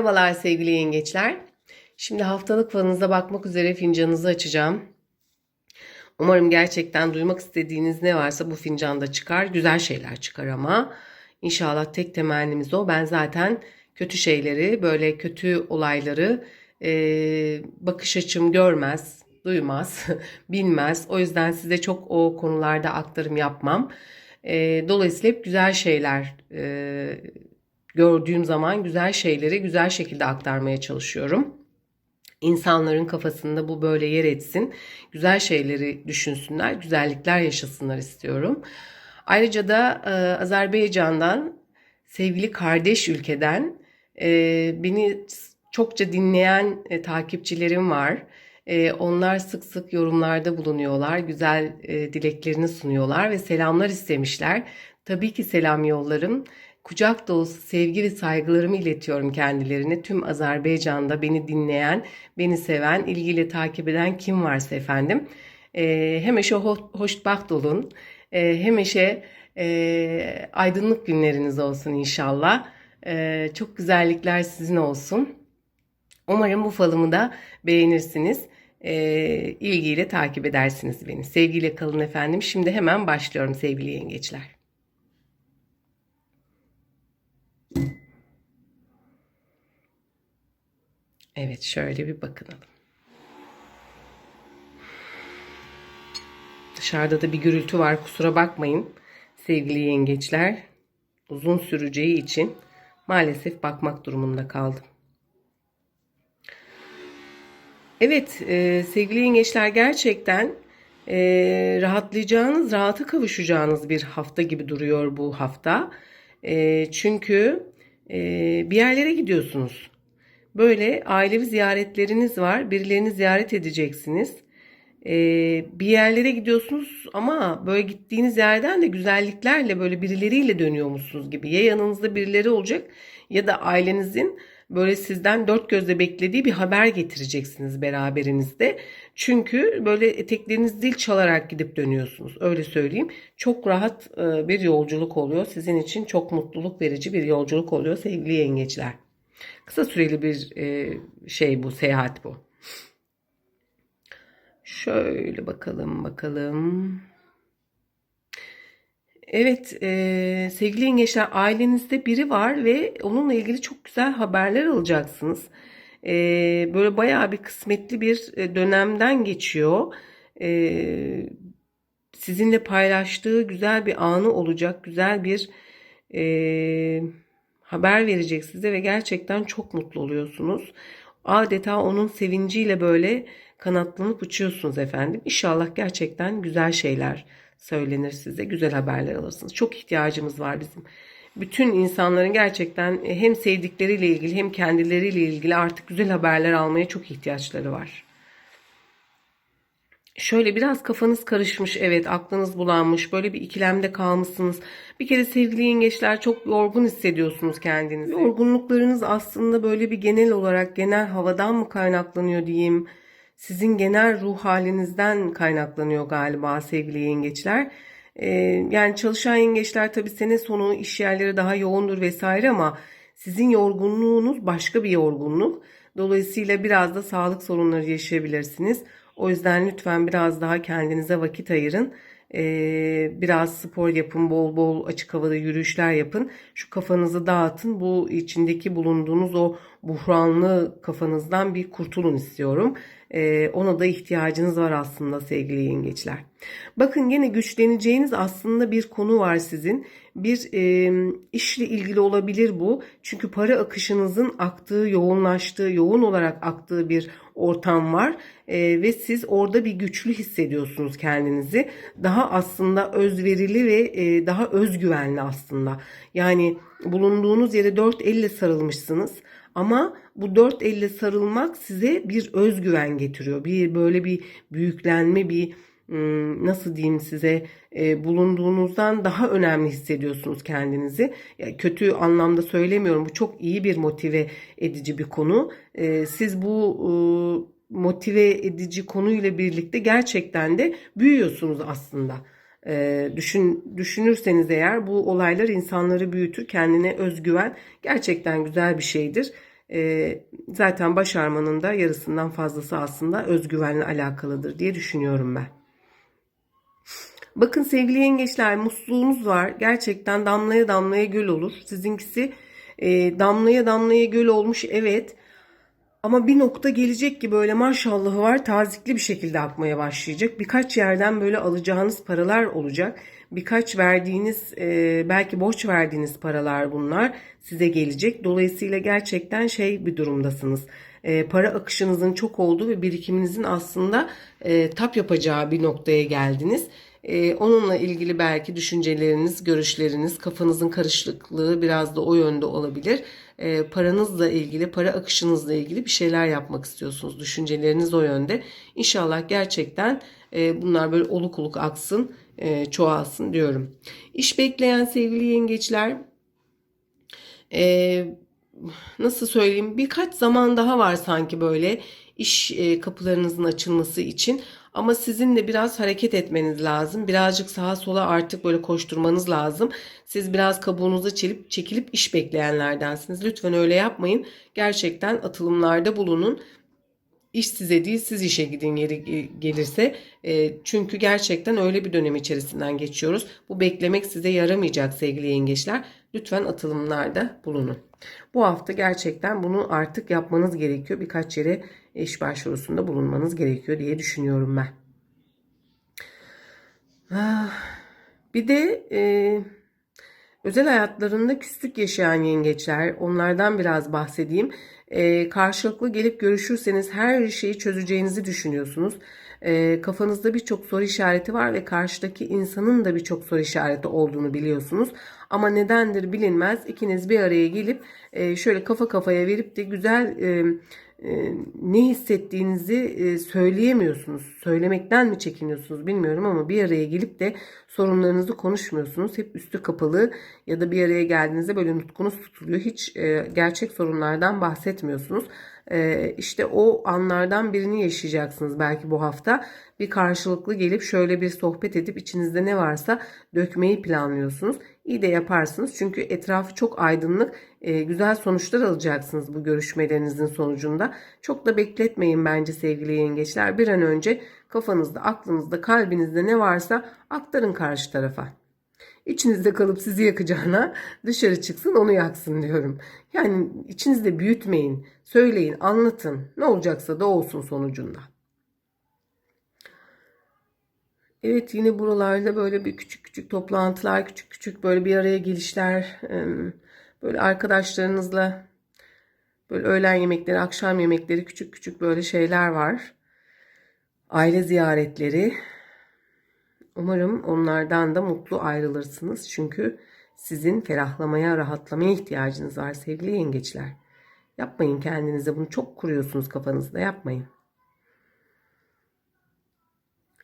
Merhabalar sevgili yengeçler. Şimdi haftalık falınıza bakmak üzere fincanınızı açacağım. Umarım gerçekten duymak istediğiniz ne varsa bu fincanda çıkar. Güzel şeyler çıkar ama. İnşallah tek temennimiz o. Ben zaten kötü şeyleri, böyle kötü olayları e, bakış açım görmez, duymaz, bilmez. O yüzden size çok o konularda aktarım yapmam. E, dolayısıyla hep güzel şeyler e, gördüğüm zaman güzel şeyleri güzel şekilde aktarmaya çalışıyorum. İnsanların kafasında bu böyle yer etsin. Güzel şeyleri düşünsünler, güzellikler yaşasınlar istiyorum. Ayrıca da e, Azerbaycan'dan sevgili kardeş ülkeden e, beni çokça dinleyen e, takipçilerim var. E, onlar sık sık yorumlarda bulunuyorlar, güzel e, dileklerini sunuyorlar ve selamlar istemişler. Tabii ki selam yollarım. Kucak dolusu sevgi ve saygılarımı iletiyorum kendilerine. Tüm Azerbaycan'da beni dinleyen, beni seven, ilgiyle takip eden kim varsa efendim. E, hemeşe ho- hoşbaht olun. E, hemeşe e, aydınlık günleriniz olsun inşallah. E, çok güzellikler sizin olsun. Umarım bu falımı da beğenirsiniz. E, ilgiyle takip edersiniz beni. Sevgiyle kalın efendim. Şimdi hemen başlıyorum sevgili yengeçler. Evet şöyle bir bakınalım. Dışarıda da bir gürültü var kusura bakmayın sevgili yengeçler. Uzun süreceği için maalesef bakmak durumunda kaldım. Evet e, sevgili yengeçler gerçekten e, rahatlayacağınız, rahata kavuşacağınız bir hafta gibi duruyor bu hafta. E, çünkü e, bir yerlere gidiyorsunuz. Böyle ailevi ziyaretleriniz var. Birilerini ziyaret edeceksiniz. Ee, bir yerlere gidiyorsunuz ama böyle gittiğiniz yerden de güzelliklerle böyle birileriyle dönüyormuşsunuz gibi. Ya yanınızda birileri olacak ya da ailenizin böyle sizden dört gözle beklediği bir haber getireceksiniz beraberinizde. Çünkü böyle etekleriniz dil çalarak gidip dönüyorsunuz. Öyle söyleyeyim. Çok rahat e, bir yolculuk oluyor. Sizin için çok mutluluk verici bir yolculuk oluyor sevgili yengeçler. Kısa süreli bir e, şey bu, seyahat bu. Şöyle bakalım bakalım. Evet e, sevgili yengeçler ailenizde biri var ve onunla ilgili çok güzel haberler alacaksınız. E, böyle bayağı bir kısmetli bir e, dönemden geçiyor. E, sizinle paylaştığı güzel bir anı olacak. Güzel bir e, haber verecek size ve gerçekten çok mutlu oluyorsunuz. Adeta onun sevinciyle böyle kanatlanıp uçuyorsunuz efendim. İnşallah gerçekten güzel şeyler söylenir size, güzel haberler alırsınız. Çok ihtiyacımız var bizim. Bütün insanların gerçekten hem sevdikleriyle ilgili hem kendileriyle ilgili artık güzel haberler almaya çok ihtiyaçları var. Şöyle biraz kafanız karışmış, evet aklınız bulanmış, böyle bir ikilemde kalmışsınız. Bir kere sevgili yengeçler çok yorgun hissediyorsunuz kendinizi. Yorgunluklarınız aslında böyle bir genel olarak genel havadan mı kaynaklanıyor diyeyim. Sizin genel ruh halinizden kaynaklanıyor galiba sevgili yengeçler. Ee, yani çalışan yengeçler tabii sene sonu iş yerleri daha yoğundur vesaire ama sizin yorgunluğunuz başka bir yorgunluk. Dolayısıyla biraz da sağlık sorunları yaşayabilirsiniz. O yüzden lütfen biraz daha kendinize vakit ayırın. Ee, biraz spor yapın, bol bol açık havada yürüyüşler yapın. Şu kafanızı dağıtın. Bu içindeki bulunduğunuz o buhranlı kafanızdan bir kurtulun istiyorum. Ee, ona da ihtiyacınız var aslında sevgili yengeçler. Bakın yine güçleneceğiniz aslında bir konu var sizin. Bir e, işle ilgili olabilir bu. Çünkü para akışınızın aktığı, yoğunlaştığı, yoğun olarak aktığı bir ortam var. E, ve siz orada bir güçlü hissediyorsunuz kendinizi. Daha aslında özverili ve e, daha özgüvenli aslında. Yani bulunduğunuz yere dört elle sarılmışsınız. Ama bu dört elle sarılmak size bir özgüven getiriyor. Bir böyle bir büyüklenme, bir nasıl diyeyim size e, bulunduğunuzdan daha önemli hissediyorsunuz kendinizi. Ya, kötü anlamda söylemiyorum. Bu çok iyi bir motive edici bir konu. E, siz bu e, motive edici konuyla birlikte gerçekten de büyüyorsunuz aslında. E, düşün, düşünürseniz eğer bu olaylar insanları büyütür. Kendine özgüven gerçekten güzel bir şeydir. e, zaten başarmanın da yarısından fazlası aslında özgüvenle alakalıdır diye düşünüyorum ben. Bakın sevgili yengeçler musluğunuz var. Gerçekten damlaya damlaya göl olur. Sizinkisi e, damlaya damlaya göl olmuş evet. Ama bir nokta gelecek ki böyle maşallahı var tazikli bir şekilde akmaya başlayacak. Birkaç yerden böyle alacağınız paralar olacak. Birkaç verdiğiniz e, belki borç verdiğiniz paralar bunlar size gelecek. Dolayısıyla gerçekten şey bir durumdasınız. E, para akışınızın çok olduğu ve birikiminizin aslında e, tap yapacağı bir noktaya geldiniz. Ee, onunla ilgili belki düşünceleriniz, görüşleriniz, kafanızın karışıklığı biraz da o yönde olabilir. Ee, paranızla ilgili, para akışınızla ilgili bir şeyler yapmak istiyorsunuz. Düşünceleriniz o yönde. İnşallah gerçekten e, bunlar böyle oluk oluk aksın, e, çoğalsın diyorum. İş bekleyen sevgili yengeçler, e, nasıl söyleyeyim birkaç zaman daha var sanki böyle iş e, kapılarınızın açılması için. Ama sizin de biraz hareket etmeniz lazım. Birazcık sağa sola artık böyle koşturmanız lazım. Siz biraz kabuğunuza çekilip, çekilip iş bekleyenlerdensiniz. Lütfen öyle yapmayın. Gerçekten atılımlarda bulunun. İş size değil siz işe gidin yeri gelirse. E, çünkü gerçekten öyle bir dönem içerisinden geçiyoruz. Bu beklemek size yaramayacak sevgili yengeçler. Lütfen atılımlarda bulunun. Bu hafta gerçekten bunu artık yapmanız gerekiyor. Birkaç yere iş başvurusunda bulunmanız gerekiyor diye düşünüyorum ben. Ah, Bir de e, özel hayatlarında küslük yaşayan yengeçler, onlardan biraz bahsedeyim. E, karşılıklı gelip görüşürseniz her şeyi çözeceğinizi düşünüyorsunuz. E, kafanızda birçok soru işareti var ve karşıdaki insanın da birçok soru işareti olduğunu biliyorsunuz. Ama nedendir bilinmez. İkiniz bir araya gelip e, şöyle kafa kafaya verip de güzel e, ne hissettiğinizi söyleyemiyorsunuz. Söylemekten mi çekiniyorsunuz bilmiyorum ama bir araya gelip de sorunlarınızı konuşmuyorsunuz. Hep üstü kapalı ya da bir araya geldiğinizde böyle nutkunuz tutuluyor. Hiç gerçek sorunlardan bahsetmiyorsunuz. E, işte o anlardan birini yaşayacaksınız belki bu hafta. Bir karşılıklı gelip şöyle bir sohbet edip içinizde ne varsa dökmeyi planlıyorsunuz. İyi de yaparsınız çünkü etrafı çok aydınlık, e, güzel sonuçlar alacaksınız bu görüşmelerinizin sonucunda. Çok da bekletmeyin bence sevgili yengeçler. Bir an önce kafanızda, aklınızda, kalbinizde ne varsa aktarın karşı tarafa. İçinizde kalıp sizi yakacağına dışarı çıksın onu yaksın diyorum. Yani içinizde büyütmeyin, söyleyin, anlatın. Ne olacaksa da olsun sonucunda. Evet yine buralarda böyle bir küçük küçük toplantılar, küçük küçük böyle bir araya gelişler, böyle arkadaşlarınızla böyle öğlen yemekleri, akşam yemekleri, küçük küçük böyle şeyler var. Aile ziyaretleri. Umarım onlardan da mutlu ayrılırsınız. Çünkü sizin ferahlamaya, rahatlamaya ihtiyacınız var sevgili yengeçler. Yapmayın kendinize bunu çok kuruyorsunuz kafanızda yapmayın.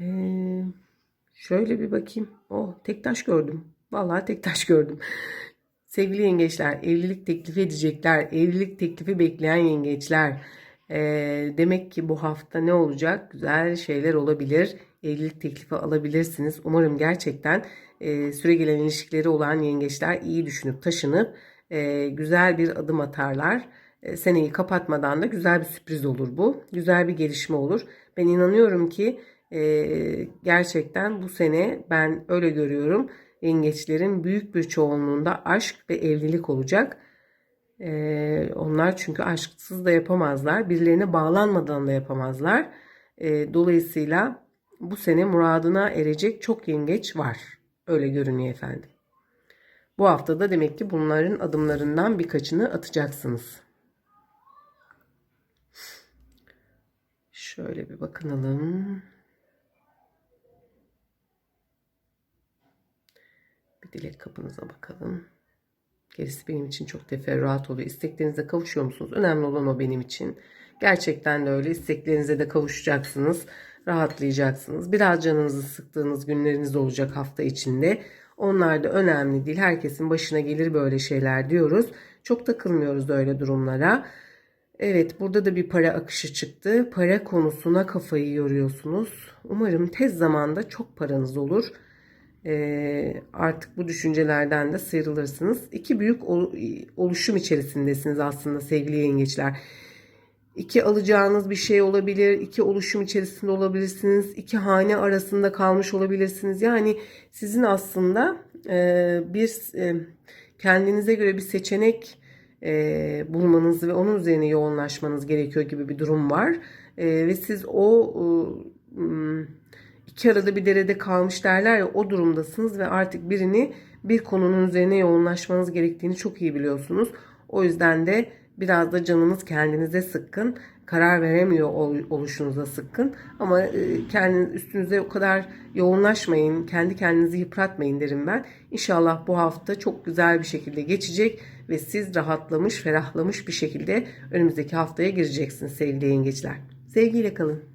Ee, şöyle bir bakayım. Oh tek taş gördüm. Vallahi tek taş gördüm. Sevgili yengeçler evlilik teklifi edecekler. Evlilik teklifi bekleyen yengeçler. Ee, demek ki bu hafta ne olacak? Güzel şeyler olabilir. Evlilik teklifi alabilirsiniz. Umarım gerçekten e, süre gelen ilişkileri olan yengeçler iyi düşünüp taşınıp e, güzel bir adım atarlar. E, seneyi kapatmadan da güzel bir sürpriz olur bu. Güzel bir gelişme olur. Ben inanıyorum ki e, gerçekten bu sene ben öyle görüyorum. Yengeçlerin büyük bir çoğunluğunda aşk ve evlilik olacak. E, onlar çünkü aşksız da yapamazlar. Birilerine bağlanmadan da yapamazlar. E, dolayısıyla bu sene muradına erecek çok yengeç var. Öyle görünüyor efendim. Bu haftada demek ki bunların adımlarından birkaçını atacaksınız. Şöyle bir bakınalım. Bir dilek kapınıza bakalım. Gerisi benim için çok teferruat oluyor. İsteklerinize kavuşuyor musunuz? Önemli olan o benim için. Gerçekten de öyle. İsteklerinize de kavuşacaksınız. Rahatlayacaksınız. Biraz canınızı sıktığınız günleriniz olacak hafta içinde. Onlar da önemli değil. Herkesin başına gelir böyle şeyler diyoruz. Çok takılmıyoruz öyle durumlara. Evet burada da bir para akışı çıktı. Para konusuna kafayı yoruyorsunuz. Umarım tez zamanda çok paranız olur. e, artık bu düşüncelerden de sıyrılırsınız. İki büyük ol- oluşum içerisindesiniz aslında sevgili yengeçler. İki alacağınız bir şey olabilir, iki oluşum içerisinde olabilirsiniz, iki hane arasında kalmış olabilirsiniz. Yani sizin aslında e, bir e, kendinize göre bir seçenek e, bulmanız ve onun üzerine yoğunlaşmanız gerekiyor gibi bir durum var. E, ve siz o e, iki arada bir derede kalmış derler ya o durumdasınız ve artık birini bir konunun üzerine yoğunlaşmanız gerektiğini çok iyi biliyorsunuz. O yüzden de biraz da canınız kendinize sıkkın. Karar veremiyor ol- oluşunuza sıkkın. Ama e, kendiniz üstünüze o kadar yoğunlaşmayın. Kendi kendinizi yıpratmayın derim ben. İnşallah bu hafta çok güzel bir şekilde geçecek ve siz rahatlamış, ferahlamış bir şekilde önümüzdeki haftaya gireceksiniz sevgili yengeçler. Sevgiyle kalın.